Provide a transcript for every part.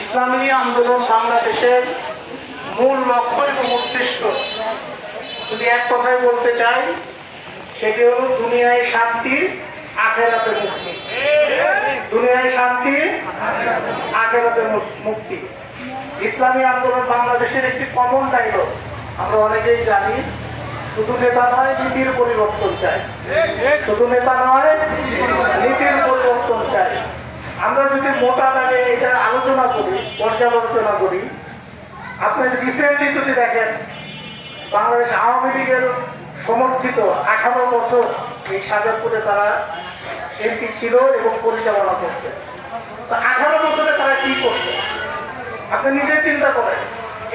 ইসলামী আন্দোলন বাংলাদেশের মূল লক্ষ্য এবং উদ্দেশ্য, যদি এক কথায় বলতে চাই, সেটি হলো দুনিয়ায় শান্তি, আখেরাতে মুক্তি। দুনিয়ায় শান্তি, আখেরাতে মুক্তি। ইসলামী আন্দোলন বাংলাদেশের একটি কমন ডায়লগ আমরা অনেকেই জানি, শুধু নেতা নয়, নীতির পরিবর্তন চাই শুধু নেতা নয়, নীতির পরিবর্তন চাই আমরা যদি মোটা দাগে এটা আলোচনা করি, পর্যালোচনা করি, আপনি রিসেন্টলি যদি দেখেন, বাংলাদেশ আওয়ামী লীগের সমর্থিত আঠারো বছর এই সাজাপুরে তারা এমপি ছিল এবং পরিচালনা করছে। তো আঠারো বছরে তারা কি করছে? আপনি নিজে চিন্তা করেন।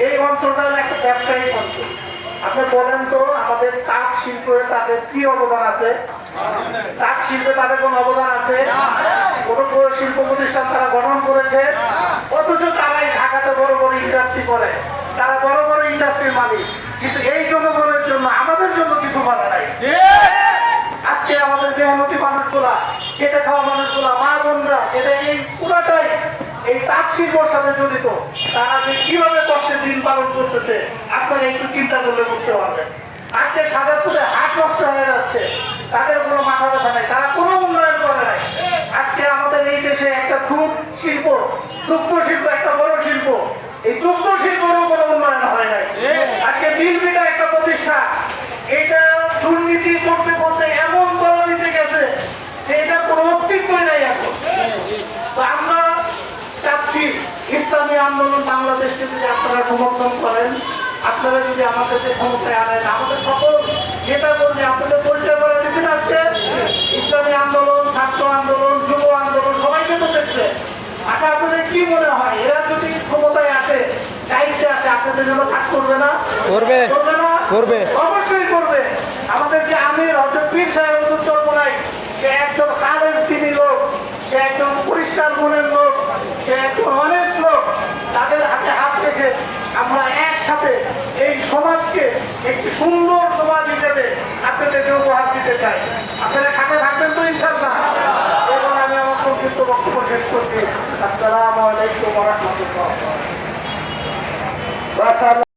এই অঞ্চলটা একটা ব্যবসায়িক অঞ্চল। আপনি বলেন তো আমাদের তাঁত শিল্পে তাদের কি অবদান আছে? তাঁত শিল্পে তাদের কোনো অবদান আছে? কোন শিল্প প্রতিষ্ঠান তারা গঠন করেছে? অথচ তারাই ঢাকাতে বড় বড় ইন্ডাস্ট্রি করে। তারা বড় বড় ইন্ডাস্ট্রির মালিক। কিন্তু এই জনগণের জন্য, আমাদের জন্য কিছু করে নাই। আজকে আমাদের দেহনতি মানুষগুলা খেটে খাওয়া মানুষগুলা, মা বোনরা এটা এই পুরাটাই এই তাঁত শিল্পর সাথে জড়িত। তারা যে কীভাবে পালন করতেছে আপনারা একটু চিন্তা করলে বুঝতে পারবেন। আজকে সাজাপুরে হাট নষ্ট হয়ে যাচ্ছে তাদের কোনো মাথা ব্যথা নাই তারা কোনো উন্নয়ন করে নাই। আজকে আমাদের এই দেশে একটা দুধ শিল্প দুগ্ধ শিল্প একটা বড় শিল্প। এই দুগ্ধ শিল্পেরও কোনো উন্নয়ন হয় নাই। আজকে বিলবিটা একটা প্রতিষ্ঠান এটা দুর্নীতি করতে করতে এমন তলানিতে গেছে যে এটা কোনো অস্তিত্বই নাই এখন তো আমরা চাচ্ছি ইসলামী আন্দোলন বাংলাদেশকে যদি আপনারা সমর্থন করেন। আপনারা যদি আমাদেরকে ক্ষমতায় আনেন আমাদের সকল নেতা কর্মী আপনাদের পরিচয় করে দিচ্ছেন আজকে ইসলামী আন্দোলন ছাত্র আন্দোলন যুব আন্দোলন সবাইকে তো দেখছে। আচ্ছা আপনাদের কি মনে হয়? এরা যদি ক্ষমতায় আসে দায়িত্বে আসে আপনাদের জন্য কাজ করবে না? করবে। করবে না? করবে। অবশ্যই করবে। আমাদের যে আমির হজরত পীর সাহেব উত্তর নাই সে একজন খালেজ তিনি লোক সে একজন পরিষ্কার মনের লোক সে একজন সাথে এই সমাজকে একটি সুন্দর সমাজ হিসেবে আপনাদেরকে উপহার দিতে চাই আপনারা সাথে থাকবেন তো ইনশাল্লাহ এবং আমি আমার সংক্ষিপ্ত বক্তব্য শেষ করছি। আসসালামু আলাইকুম রহমতুল্লাহ।